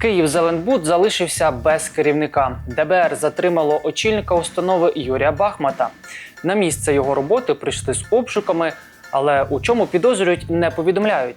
Київ Зеленбуд залишився без керівника. ДБР затримало очільника установи Юрія Бахмата. На місце його роботи прийшли з обшуками, але у чому підозрюють, не повідомляють.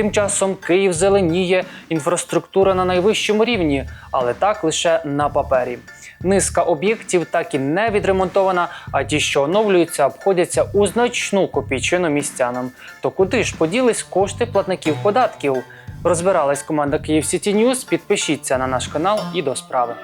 Тим часом Київ зеленіє, інфраструктура на найвищому рівні, але так лише на папері. Низка об'єктів так і не відремонтована, а ті, що оновлюються, обходяться у значну копійчину містянам. То куди ж поділись кошти платників податків? Розбиралась команда Київ Сіті Ньюз. Підпишіться на наш канал і до справи.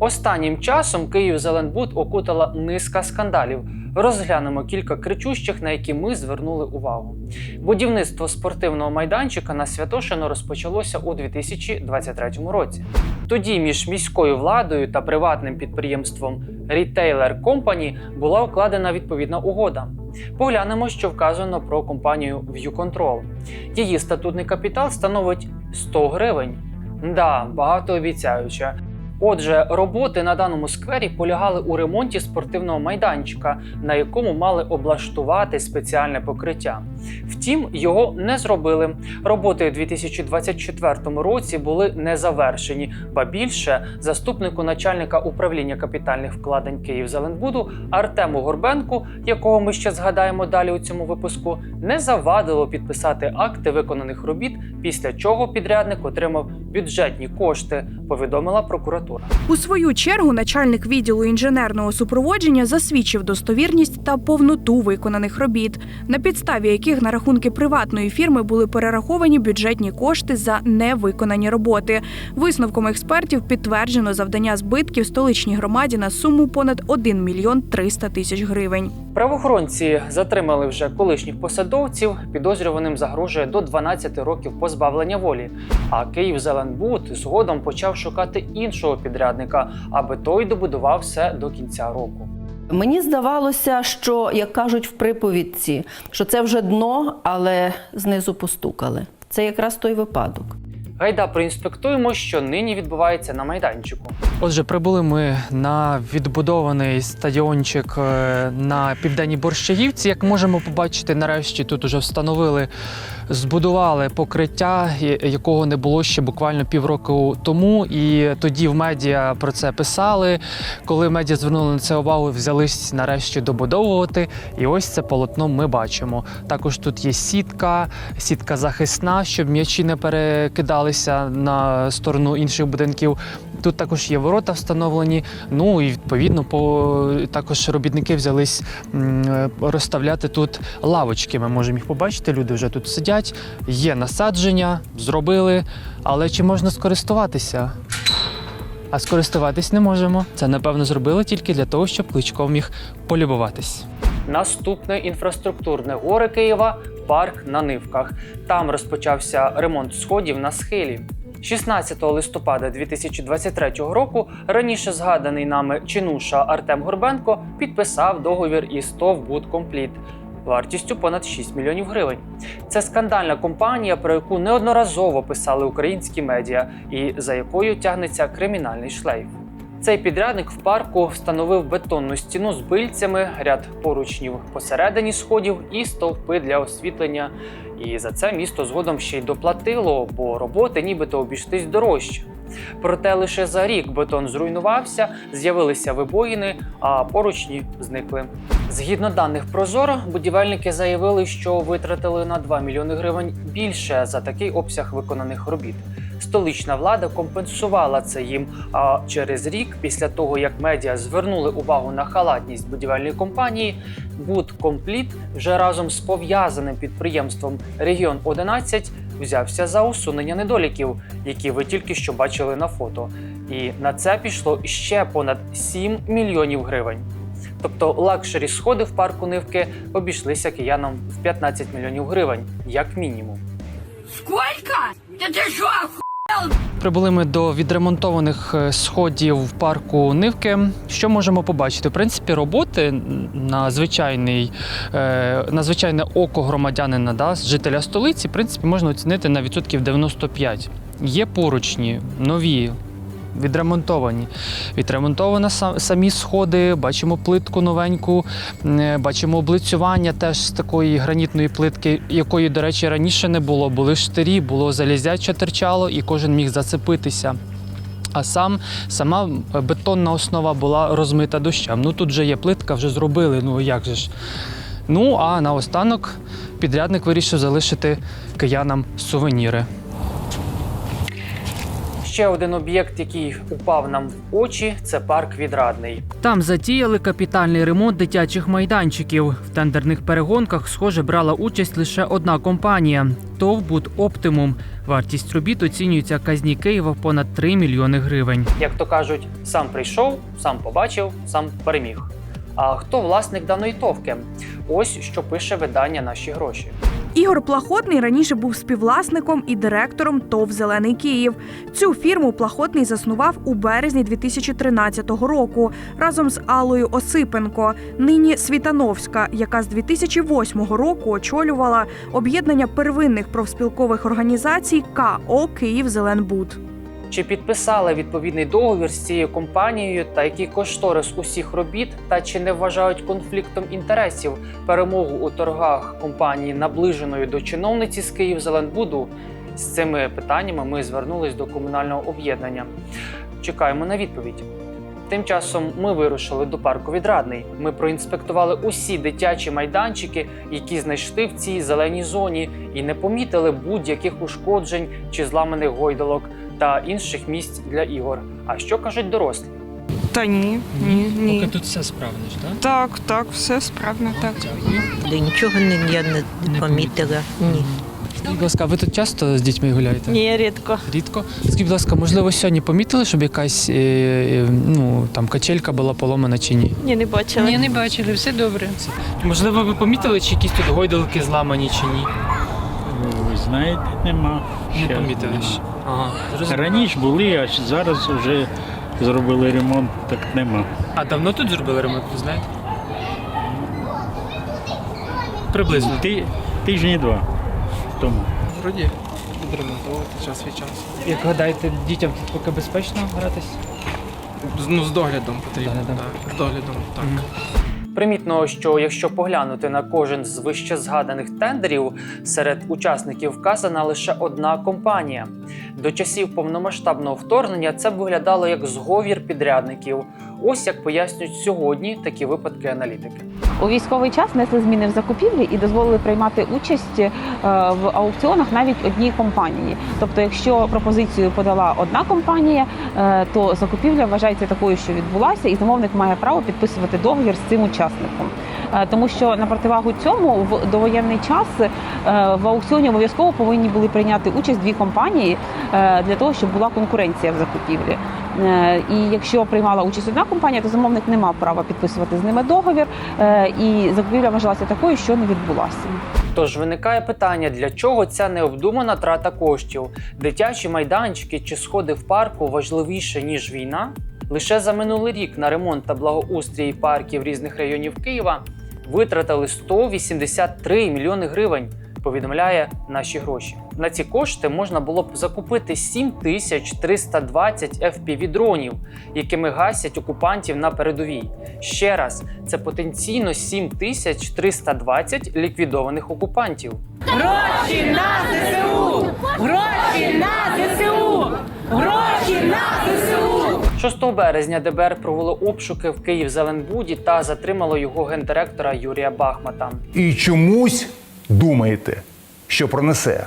Останнім часом Київ Зеленбуд окутала низка скандалів. Розглянемо кілька кричущих, на які ми звернули увагу. Будівництво спортивного майданчика на Святошино розпочалося у 2023 році. Тоді між міською владою та приватним підприємством Retailer Company була укладена відповідна угода. Поглянемо, що вказано про компанію ViewControl. Її статутний капітал становить 100 гривень. Да, багатообіцяюче. Отже, роботи на даному сквері полягали у ремонті спортивного майданчика, на якому мали облаштувати спеціальне покриття. Втім, його не зробили. Роботи у 2024 році були не завершені, ба більше заступнику начальника управління капітальних вкладень Київзеленбуду Артему Горбенку, якого ми ще згадаємо далі у цьому випуску, не завадило підписати акти виконаних робіт, після чого підрядник отримав бюджетні кошти, повідомила прокуратура. У свою чергу начальник відділу інженерного супроводження засвідчив достовірність та повноту виконаних робіт, на підставі яких на рахунки приватної фірми були перераховані бюджетні кошти за невиконані роботи. Висновком експертів підтверджено завдання збитків столичній громаді на суму понад 1 мільйон 300 тисяч гривень. Правоохоронці затримали вже колишніх посадовців. Підозрюваним загрожує до 12 років позбавлення волі. А Київ Зеленбуд згодом почав шукати іншого підрядника, аби той добудував все до кінця року. Мені здавалося, що як кажуть в приповідці, що це вже дно, але знизу постукали. Це якраз той випадок. Гайда проінспектуємо, що нині відбувається на майданчику. Отже, прибули ми на відбудований стадіончик е, на південній Борщагівці. Як можемо побачити, нарешті тут уже встановили, збудували покриття, якого не було ще буквально півроку тому. І тоді в медіа про це писали. Коли медіа звернули на це увагу, взялись нарешті добудовувати. І ось це полотно ми бачимо. Також тут є сітка, сітка захисна, щоб м'ячі не перекидалися на сторону інших будинків. Тут також є ворота встановлені. Ну і відповідно по також робітники взялись розставляти тут лавочки. Ми можемо їх побачити. Люди вже тут сидять. Є насадження, зробили. Але чи можна скористуватися? А скористуватись не можемо. Це напевно зробили тільки для того, щоб Кличко міг полюбуватись. Наступне інфраструктурне горе Києва парк на Нивках. Там розпочався ремонт сходів на схилі. 16 листопада 2023 року раніше згаданий нами чинуша Артем Горбенко підписав договір із ТОВ «Будкомпліт» вартістю понад 6 мільйонів гривень. Це скандальна компанія, про яку неодноразово писали українські медіа, і за якою тягнеться кримінальний шлейф. Цей підрядник в парку встановив бетонну стіну з бильцями, ряд поручнів посередині сходів і стовпи для освітлення. І за це місто згодом ще й доплатило, бо роботи нібито обійшлись дорожче. Проте лише за рік бетон зруйнувався, з'явилися вибоїни, а поручні зникли. Згідно даних Прозоро, будівельники заявили, що витратили на 2 мільйони гривень більше за такий обсяг виконаних робіт. Столична влада компенсувала це їм. А через рік, після того як медіа звернули увагу на халатність будівельної компанії, Будкомпліт вже разом з пов'язаним підприємством Регіон 11 взявся за усунення недоліків, які ви тільки що бачили на фото. І на це пішло ще понад 7 мільйонів гривень. Тобто лакшері сходи в парку Нивки обійшлися киянам в 15 мільйонів гривень, як мінімум. Сколько? Да ты что, Прибули ми до відремонтованих е, сходів в парку Нивки. Що можемо побачити? В принципі, роботи на звичайний е, на звичайне око громадянина, да, жителя столиці, в принципі, можна оцінити на відсотків 95. Є поручні, нові. Відремонтовані. Відремонтовані самі сходи, бачимо плитку новеньку, е, бачимо облицювання теж з такої гранітної плитки, якої, до речі, раніше не було. Були штирі, було залізяче терчало, і кожен міг зацепитися. А сам сама бетонна основа була розмита дощем. Ну тут же є плитка, вже зробили. Ну як же ж. Ну а наостанок підрядник вирішив залишити киянам сувеніри. Ще один об'єкт, який упав нам в очі, це парк відрадний. Там затіяли капітальний ремонт дитячих майданчиків. В тендерних перегонках, схоже, брала участь лише одна компанія ТОВ «Буд Оптимум. Вартість робіт оцінюється казні Києва в понад 3 мільйони гривень. Як то кажуть, сам прийшов, сам побачив, сам переміг. А хто власник даної товки? Ось що пише видання наші гроші. Ігор Плахотний раніше був співвласником і директором ТОВ Зелений Київ. Цю фірму Плахотний заснував у березні 2013 року разом з Аллою Осипенко, нині Світановська, яка з 2008 року очолювала об'єднання первинних профспілкових організацій КО Київ Зеленбуд. Чи підписали відповідний договір з цією компанією та який кошторис усіх робіт, та чи не вважають конфліктом інтересів перемогу у торгах компанії наближеної до чиновниці з Київзеленбуду? З цими питаннями ми звернулись до комунального об'єднання. Чекаємо на відповідь. Тим часом ми вирушили до парку Відрадний. Ми проінспектували усі дитячі майданчики, які знайшли в цій зеленій зоні, і не помітили будь-яких ушкоджень чи зламаних гойдалок та інших місць для ігор. А що кажуть дорослі? Та ні, ні, ні. тут все справно ж, так? Так, так, все справно, так. Де нічого не, я не, Не помітила. Ні. Скажіть, будь ласка, ви тут часто з дітьми гуляєте? Ні, рідко. Рідко. Скажіть, будь ласка, можливо, сьогодні помітили, щоб якась е, е, ну, там, качелька була поломана чи ні? Ні, не бачила. Ні, не бачили, все добре. Можливо, ви помітили, чи якісь тут гойдалки зламані чи ні? Ви знаєте, нема. Не Ще помітили нема. ще. Ага. зрозуміло. Раніше були, а зараз вже зробили ремонт, так нема. А давно тут зробили ремонт, ви знаєте? Приблизно. Ти, тижні два тому. Вроді відремонтовувати час від часу. Як гадаєте, дітям тут поки безпечно гратись? Ну, з доглядом потрібно. Доглядом. Так, з доглядом, так. Примітно, що якщо поглянути на кожен з вище згаданих тендерів, серед учасників вказана лише одна компанія. До часів повномасштабного вторгнення це виглядало як зговір підрядників. Ось як пояснюють сьогодні такі випадки аналітики. У військовий час внесли зміни в закупівлі і дозволили приймати участь е, в аукціонах навіть одній компанії. Тобто, якщо пропозицію подала одна компанія, е, то закупівля вважається такою, що відбулася, і замовник має право підписувати договір з цим учасником. Е, Тому що на противагу цьому в довоєнний час в аукціоні обов'язково повинні були прийняти участь дві компанії для того, щоб була конкуренція в закупівлі. Е, І якщо приймала участь одна компанія, то замовник не мав права підписувати з ними договір, е, і закупівля вважалася такою, що не відбулася. Тож виникає питання, для чого ця необдумана трата коштів? Дитячі майданчики чи сходи в парку важливіше ніж війна? Лише за минулий рік на ремонт та благоустрій парків різних районів Києва витратили 183 мільйони гривень. Повідомляє наші гроші. На ці кошти можна було б закупити 7320 FPV-дронів, якими гасять окупантів на передовій. Ще раз, це потенційно 7320 ліквідованих окупантів. Гроші на ЗСУ! Гроші на ЗСУ! 6 березня ДБР провело обшуки в Київ-Зеленбуді та затримало його гендиректора Юрія Бахмата. І чомусь думаєте, що пронесе.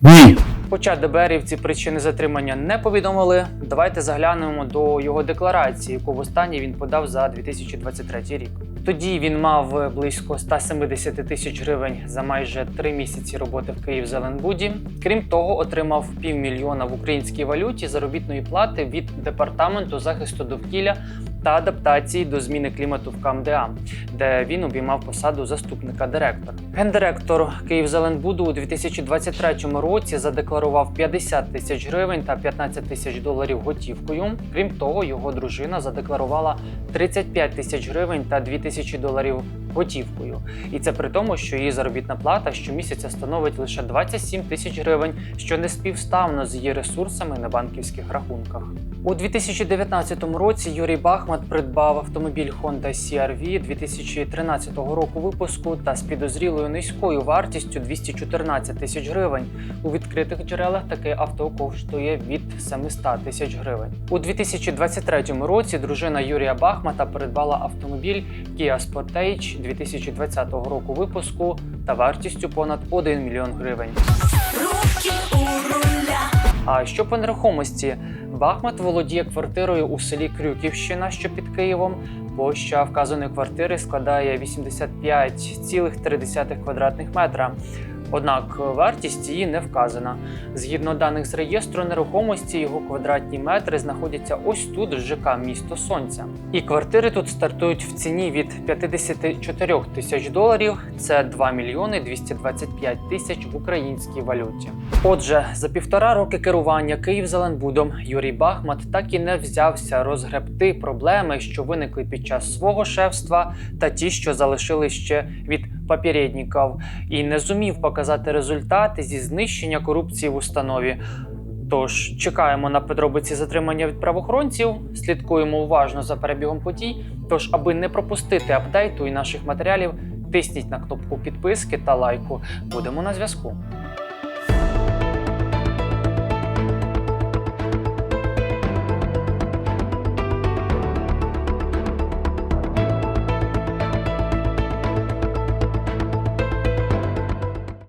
Ні. Хоча ДБРівці причини затримання не повідомили, давайте заглянемо до його декларації, яку востаннє він подав за 2023 рік. Тоді він мав близько 170 тисяч гривень за майже три місяці роботи в Київ-Зеленбуді. Крім того, отримав півмільйона в українській валюті заробітної плати від департаменту захисту довкілля та адаптації до зміни клімату в КМДА, де він обіймав посаду заступника директора. Гендиректор Київзеленбуду у 2023 році задекларував 50 тисяч гривень та 15 тисяч доларів готівкою. Крім того, його дружина задекларувала 35 тисяч гривень та 2 тисячі доларів готівкою. І це при тому, що її заробітна плата щомісяця становить лише 27 тисяч гривень, що не співставно з її ресурсами на банківських рахунках. У 2019 році Юрій Бахмат придбав автомобіль Honda CR-V 2013 року випуску та з підозрілою низькою вартістю 214 тисяч гривень. У відкритих джерелах таке авто коштує від 700 тисяч гривень. У 2023 році дружина Юрія Бахмата придбала автомобіль Kia Sportage 2020 року випуску та вартістю понад 1 мільйон гривень. А що по нерухомості? Бахмат володіє квартирою у селі Крюківщина, що під Києвом. Площа вказаної квартири складає 85,3 квадратних метра. Однак вартість її не вказана. Згідно даних з реєстру нерухомості, його квадратні метри знаходяться ось тут, в ЖК Місто Сонця. І квартири тут стартують в ціні від 54 тисяч доларів. Це 2 мільйони 225 тисяч в українській валюті. Отже, за півтора роки керування Київзеленбудом Юрій Бахмат так і не взявся розгребти проблеми, що виникли під час свого шефства, та ті, що залишили ще від попередників, і не зумів показати результати зі знищення корупції в установі. Тож чекаємо на подробиці затримання від правоохоронців, слідкуємо уважно за перебігом подій. Тож, аби не пропустити апдейту і наших матеріалів, тисніть на кнопку підписки та лайку. Будемо на зв'язку.